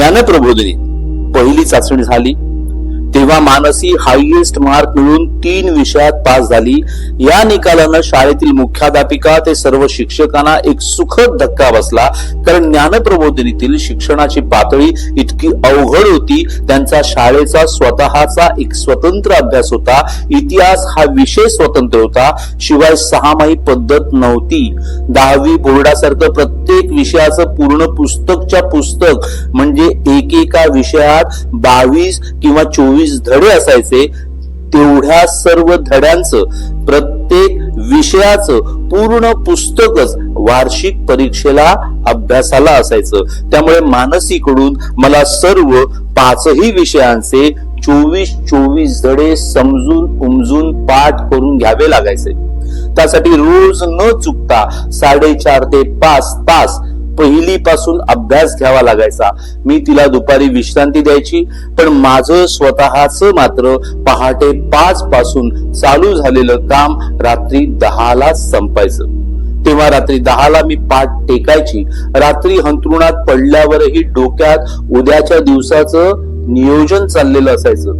ज्ञानप्रबोधिनी. पहिली चाचणी झाली. तेव्हा मानसी हायएस्ट मार्क मिळून तीन विषयात पास झाली. या निकालानं शाळेतील मुख्याध्यापिका ते सर्व शिक्षकांना एक सुखद धक्का बसला. कारण ज्ञानप्रबोधिनीतील शिक्षणाची पातळी इतकी अवघड होती. त्यांचा शाळेचा स्वतःचा एक स्वतंत्र अभ्यास होता. इतिहास हा विषय स्वतंत्र होता. शिवाय सहामाही पद्धत नव्हती. दहावी बोर्डासारखं प्रत्येक विषयाचं पूर्ण पुस्तकच्या पुस्तक म्हणजे एकेका विषयात बावीस किंवा चोवीस धडे असायचे तेवढ्या सर्व धड्यांचं प्रत्येक विषयाचं पूर्ण पुस्तकच वार्षिक परीक्षेला अभ्यासाला असायचं. त्यामुळे मानसीकडून मला सर्व पाचही विषयांचे चोवीस चोवीस धडे समजून उमजून पाठ करून घ्यावे लागायचे. त्यासाठी रोज न चुकता साडेचार ते पाच तास पहिली पासून अभ्यास घ्यावा लागायचा. मी तिला दुपारी विश्रांती द्यायची पण माझं स्वतःच मात्र पहाटे पाच पासून चालू झालेलं काम रात्री दहाला संपायचं. तेव्हा रात्री दहाला मी पाठ टेकायची. रात्री हंतरुणात पडल्यावरही डोक्यात उद्याच्या दिवसाचं नियोजन चाललेलं असायचं.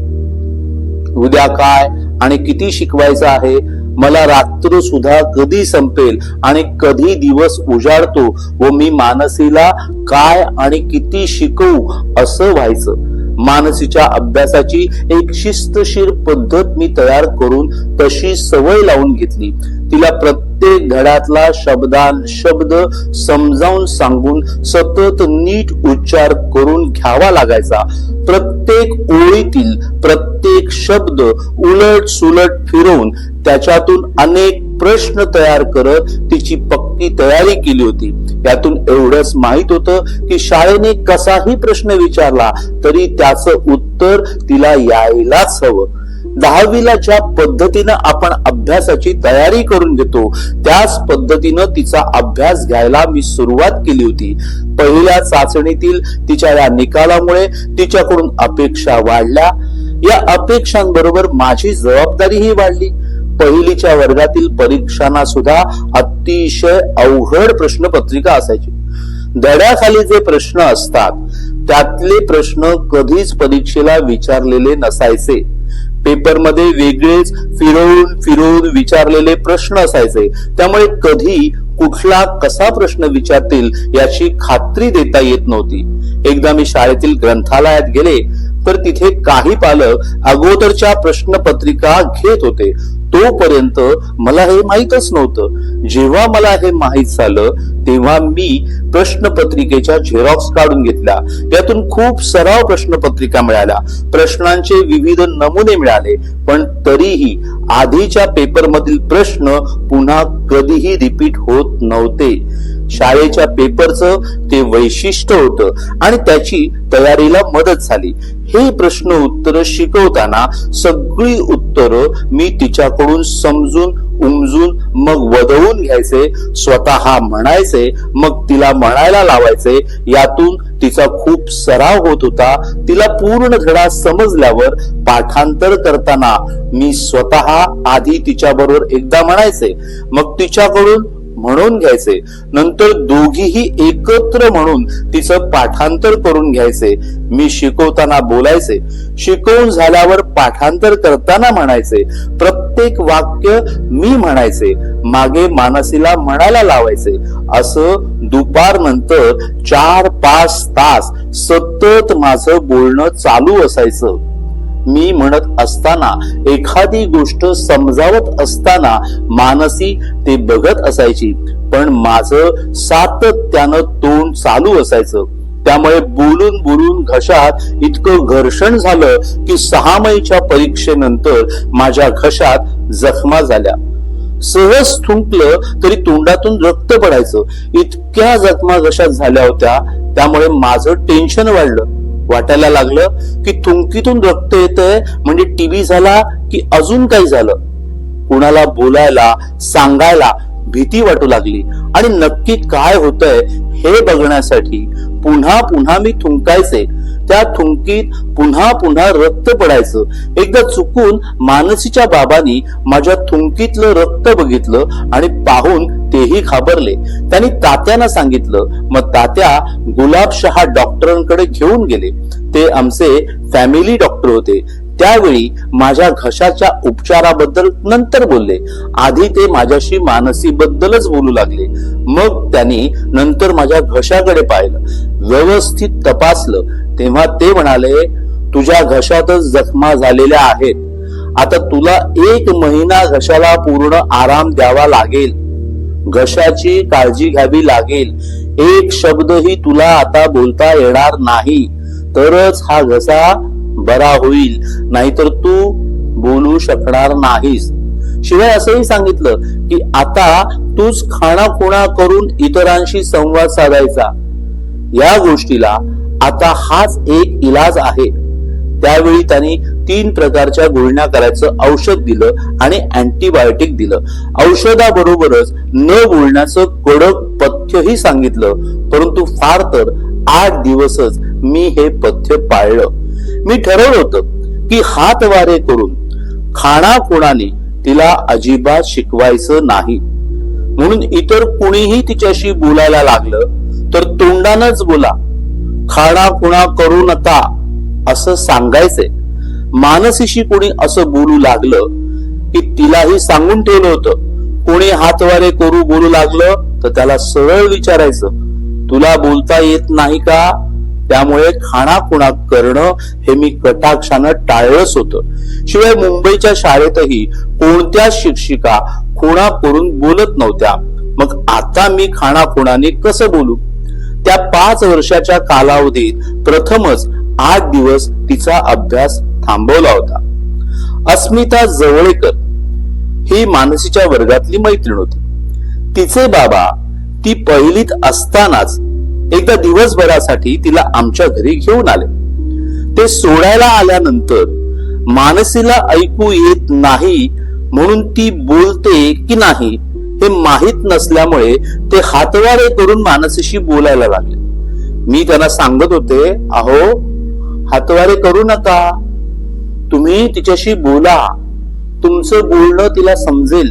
उद्या काय आणि किती शिकवायचं आहे मला रात्र सुद्धा कधी संपेल आणि कधी दिवस उजाडतो व मी मानसीला काय आणि किती शिकवू असं व्हायचं. मानसीच्या अभ्यासाची एक शिस्तशीर पद्धत मी तयार करून तशी सवय लावून घेतली. तिला प्रत्येक धड्यातला शब्दान शब्द समजावून सांगून सतत नीट उच्चार करून घ्यावा लागायचा. प्रत्येक ओळीतील प्रत्येक शब्द उलट सुलट फिरवून त्याच्यातून अनेक प्रश्न तयार करत तिची पक्की तयारी केली होती. यातून एवढंच माहीत होतं की शाळेने कसाही प्रश्न विचारला तरी त्याचं उत्तर तिला यायलाच हवं. दहावीला ज्या पद्धतीनं आपण अभ्यासाची तयारी करून घेतो. त्याच पद्धतीनं तिचा अभ्यास घ्यायला मी सुरुवात केली होती. पहिल्या चाचणीतील तिच्या या निकालामुळे तिच्याकडून अपेक्षा वाढल्या. या अपेक्षांबरोबर माझी जबाबदारीही वाढली. पहिलीच्या वर्गातील परीक्षांना सुद्धा अतिशय अवघड प्रश्नपत्रिका असायची. धड्याखाली जे प्रश्न असतात त्यातले प्रश्न कधीच परीक्षेला विचारलेले नसायचे. पेपरमध्ये वेगळेच फिरवून फिरवून विचारलेले प्रश्न असायचे. त्यामुळे कधी कुठला कसा प्रश्न विचारतील याची खात्री देता येत नव्हती. एकदा मी शाळेतील ग्रंथालयात गेले तर तिथे काही पालक अगोदरच्या प्रश्नपत्रिका घेत होते. तोपर्यंत मला हे माहीतच नव्हतं. जेव्हा मला हे माहीत झालं तेव्हा मी प्रश्नपत्रिकेच्या झेरॉक्स काढून घेतल्या. यातून खूप सराव प्रश्नपत्रिका मिळाल्या. प्रश्नांचे विविध नमुने मिळाले. पण तरीही आधीच्या पेपर मधील प्रश्न पुन्हा कधीही रिपीट होत नव्हते. शाळेच्या पेपरचं ते वैशिष्ट्य होतं आणि त्याची तयारीला मदत झाली. हे प्रश्न उत्तर शिकवताना सगळी उत्तरं मी तिच्याकडून समजून उमजून मग वदवून घ्यायचे स्वतः म्हणायचे मग तिला म्हणायला लावायचे. यातून तिचा खूप सराव होत होता. तिला पूर्ण धडा समजल्यावर पाठांतर करताना मी स्वतः आधी तिच्याबरोबर एकदा म्हणायचे. मग तिच्याकडून म्हणून घ्यायचे. नंतर दोघीही एकत्र म्हणून तिचं पाठांतर करून घ्यायचे. मी शिकवताना बोलायचे. शिकवून झाल्यावर पाठांतर करताना म्हणायचे. प्रत्येक वाक्य मी म्हणायचे. मागे मानसीला म्हणायला लावायचे. असं दुपार नंतर चार पाच तास सतत माझं बोलणं चालू असायचं. मी म्हणत असताना एखादी गोष्ट समजावत असताना मानसी ते बघत असायची. पण माझं सातत्यानं तोंड चालू असायचं. त्यामुळे बोलून बोलून घशात इतकं घर्षण झालं की सहामाईच्या परीक्षेनंतर माझ्या घशात जखमा झाल्या. सहज थुंकलं तरी तोंडातून रक्त पडायचं. इतक्या जखमा घशात झाल्या होत्या त्यामुळे माझं टेन्शन वाढलं. वाटायला लागलं की थुंकीतून रक्त येतंय. म्हणजे टीबी झाला की अजून काही झालं? कुणाला बोलायला सांगायला भीती वाटू लागली. आणि नक्की काय होतंय हे बघण्यासाठी पुन्हा पुन्हा मी थुंकायचे. त्या थुंकीत पुन्हा पुन्हा रक्त पडायचं. एकदा चुकून मानसीच्या बाबांनी माझ्या थुंकीतलं रक्त बघितलं आणि पाहून तेही घाबरले. त्यांनी तात्यांना सांगितलं मग तात्या गुलाबशहा डॉक्टरांकडे घेऊन गेले. ते आमचे फॅमिली डॉक्टर होते. त्यावेळी माझ्या घशाच्या उपचाराबद्दल नंतर बोलले. आधी ते माझ्याशी मानसीबद्दलच बोलू लागले. मग त्यांनी नंतर माझ्या घशाकडे पाहिलं. व्यवस्थित तपासलं. तेव्हा ते म्हणाले तुझ्या घशातच जखमा झालेल्या आहेत. आता तुला एक महिना घशाला पूर्ण आराम द्यावा लागेल. घशाची काळजी घ्यावी लागेल. एक शब्दही तुला आता बोलता येणार नाही. तरच हा घसा बरा होईल नाहीतर तू बोलू शकणार नाहीस. शिवाय असंही सांगितलं की आता तूच खाणाखुणा करून इतरांशी संवाद साधायचा. या गोष्टीला आता हाच एक इलाज आहे. त्यावेळी त्यांनी तीन प्रकारच्या गुळण्या करायचं औषध दिलं आणि अँटीबायोटिक दिलं. औषधाबरोबरच न बोलण्याचं कडक पथ्यही सांगितलं परंतु फार तर आठ दिवसच मी हे पथ्य पाळलं. मी ठरवलं होतं की हात वारे करून खाणाखुणाने तिला अजिबात शिकवायचं नाही. म्हणून इतर कुणीही तिच्याशी बोलायला लागलं तर तोंडानच बोला खाणा खुणा करू नका असं सांगायचंय मानसीशी कोणी असं बोलू लागलं की तिलाही सांगून ठेवलं होतं. कोणी हातवारे करू बोलू लागलं तर त्याला सरळ विचारायचं तुला बोलता येत नाही का? त्यामुळे खाणाखुणा करणं हे मी कटाक्षानं टाळलंच होतं. शिवाय मुंबईच्या शाळेतही कोणत्याच शिक्षिका खुणा करून बोलत नव्हत्या? मग आता मी खाणाखुणाने कसं बोलू? त्या पाच वर्षाच्या कालावधीत प्रथमच आठ दिवस तिचा अभ्यास थांबवला होता. अस्मिता जवळेकर ही मानसीच्या वर्गातली मैत्रीण होती. तिचे बाबा ती पहिलीत असतानाच एकदा दिवसभरासाठी तिला आमच्या घरी घेऊन आले. ते सोडायला आल्यानंतर मानसीला ऐकू येत नाही म्हणून ती बोलते की नाही हे माहीत नसल्यामुळे ते हातवारे करून मानसीशी बोलायला लागले. मी त्यांना सांगत होते अहो हातवारे करू नका. तुम्ही तिच्याशी बोला. तुमचं बोलणं तिला समजेल.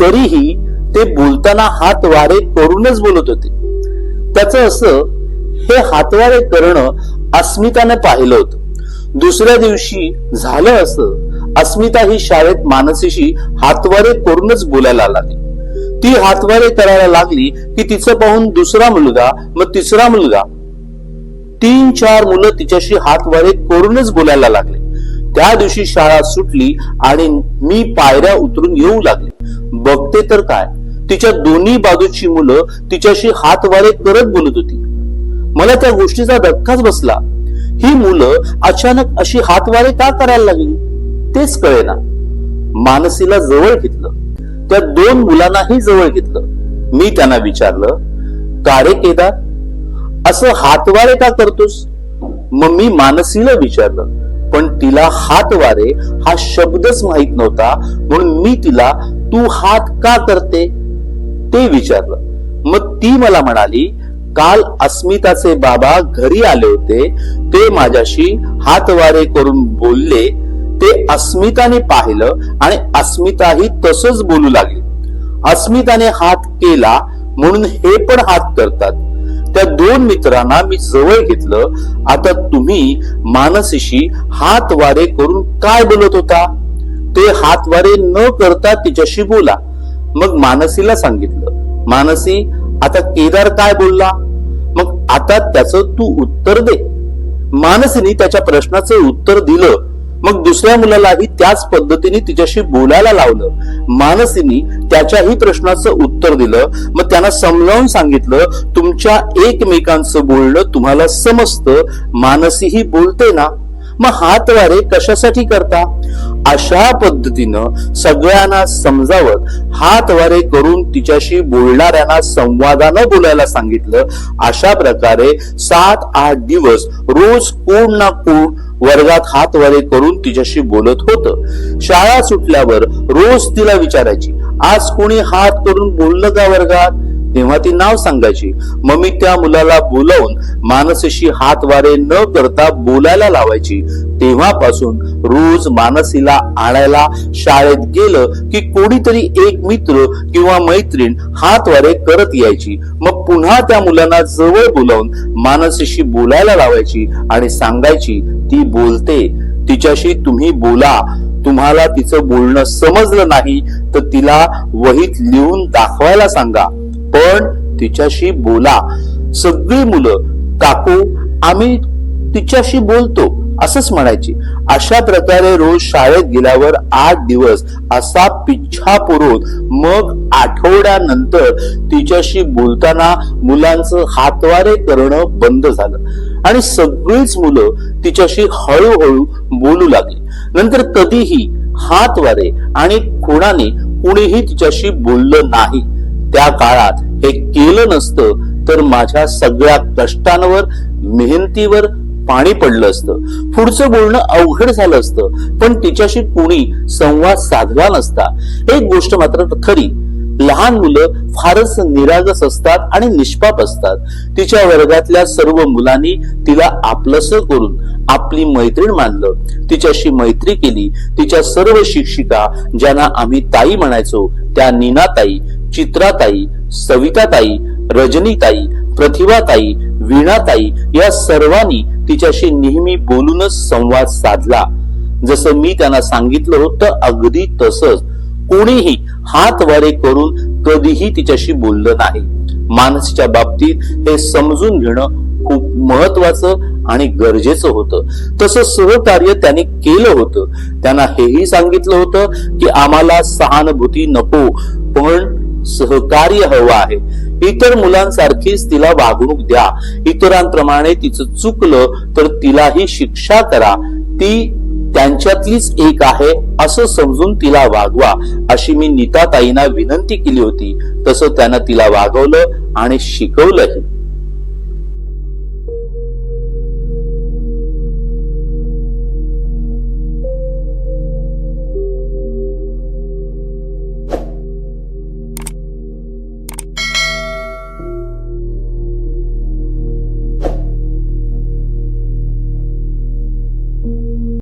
तरीही ते बोलताना हात वारे करूनच बोलत होते. त्याच असं हे हातवारे करणं अस्मिताने पाहिलं होतं. दुसऱ्या दिवशी झालं असं अस्मिता ही शाळेत मानसीशी हातवारे करूनच बोलायला लागली. ती हातवारे करायला लागली की तिचं पाहून दुसरा मुलगा मग तिसरा मुलगा. तीन चार मुलं तिच्याशी हातवारे करूनच बोलायला लागले. त्या दिवशी शाळा सुटली आणि मी पायऱ्या उतरून येऊ लागले. बघते तर काय? तिच्या दोन्ही बाजूची मुलं तिच्याशी हातवारे करत बोलत होती. मला त्या गोष्टीचा धक्काच बसला. ही मुलं अचानक अशी हातवारे का करायला लागली? तेच कळेना. मानसीला जवळ घेतलं. त्या दोन मुलांनाही जवळ घेतलं. मी त्यांना विचारलं का रे केदार असं हातवारे का करतोस? मग मी मानसीला विचारलं पण तिला हातवारे हा शब्दच माहीत नव्हता म्हणून मी तिला तू हात का करते? ते विचारलं. मग ती मला म्हणाली काल अस्मिताचे बाबा घरी आले होते. ते माझ्याशी हातवारे करून बोलले. ते अस्मिताने पाहिलं आणि अस्मिताही तसंच बोलू लागली. अस्मिताने हात केला म्हणून हे पण हात करतात. त्या दोन मित्रांना मी जवळ घेतलं. आता तुम्ही मानसीशी हात वारे करून काय बोलत होता? ते हात वारे न करता तिच्याशी बोला. मग मानसीला सांगितलं. मानसी आता केदार काय बोलला? मग आता त्याचं तू उत्तर दे. मानसीने त्याच्या प्रश्नाचं उत्तर दिलं. मग दुसऱ्या मुलालाही त्याच पद्धतीने तिच्याशी बोलायला लावलं. मानसीनी त्याच्याही प्रश्नाचं उत्तर दिलं. मग त्यांना समजावून सांगितलं तुमच्या एकमेकांचं बोलणं तुम्हाला समजतं. मानसीही बोलते ना? मग हातवारे कशासाठी करता? अशा पद्धतीनं सगळ्यांना समजावत हातवारे करून तिच्याशी बोलणाऱ्यांना संवादानं बोलायला सांगितलं. अशा प्रकारे सात आठ दिवस रोज कोण ना कोण वर्गात हातवारे करून तिच्याशी बोलत होत. शाळा सुटल्यावर रोज तिला विचारायची आज कोणी हात करून बोललं का वर्गात? तेव्हा ती नाव सांगायची. मग मी त्या मुलाला बोलवून मानसीशी हात वारे न करता बोलायला लावायची. तेव्हापासून रोज मानसीला आणायला शाळेत गेलं की कोणीतरी एक मित्र किंवा मैत्रीण हात वारे करत यायची. मग पुन्हा त्या मुलांना जवळ बोलावून मानसीशी बोलायला लावायची आणि सांगायची ती बोलते. तिच्याशी तुम्ही बोला. तुम्हाला तिचं बोलणं समजलं नाही तर तिला वहीत लिहून दाखवायला सांगा. पण तिच्याशी बोला. सगळी मुलं काकू आम्ही तिच्याशी बोलतो असंच म्हणायची. अशा प्रकारे रोज शाळेत गेल्यावर आठ दिवस असा पिच्छा पुरवून मग आठवड्यानंतर तिच्याशी बोलताना मुलांचं हातवारे करणं बंद झालं. आणि सगळीच मुलं तिच्याशी हळूहळू बोलू लागली. नंतर कधीही हातवारे आणि कोणाने कुणीही तिच्याशी बोललं नाही. त्या काळात हे केलं नसतं तर माझ्या सगळ्या कष्टांवर मेहनतीवर पाणी पडलं असतं. पुढचं बोलणं अवघड झालं असतं पण तिच्याशी कुणी संवाद साधला नसता. एक गोष्ट मात्र खरी लहान मुलं फारच निरागस असतात आणि निष्पाप असतात. तिच्या वर्गातल्या सर्व मुलांनी तिला आपलंस करून आपली मैत्रीण मानलं. तिच्याशी मैत्री केली तिच्या सर्व शिक्षिका ज्यांना आम्ही ताई म्हणायचो त्या नीनाताई चित्राताई सविताताई रजनीताई प्रतिभाताई वीणाताई या सर्वांनी तिच्याशी नेहमी बोलूनच संवाद साधला. जसं मी त्यांना सांगितलं होतं अगदी तसंच. कोणीही हात वारे करून कधीही तिच्याशी बोललं नाही. मानसीच्या बाबतीत हे समजून घेणं खूप महत्वाचं आणि गरजेचं होतं. तसं सहकार्य त्याने केलं होतं. त्यांना हेही सांगितलं होतं की आम्हाला सहानुभूती नको पण सहकार्य हवं आहे. इतर मुलांसारखीच तिला वागणूक द्या. इतरांप्रमाणे तिचं चुकलं तर तिलाही शिक्षा करा. ती त्यांच्यातलीच एक आहे असं समजून तिला वागवा अशी मी नीताताईंना विनंती केली होती. तसं त्यानं तिला वागवलं आणि शिकवलंही.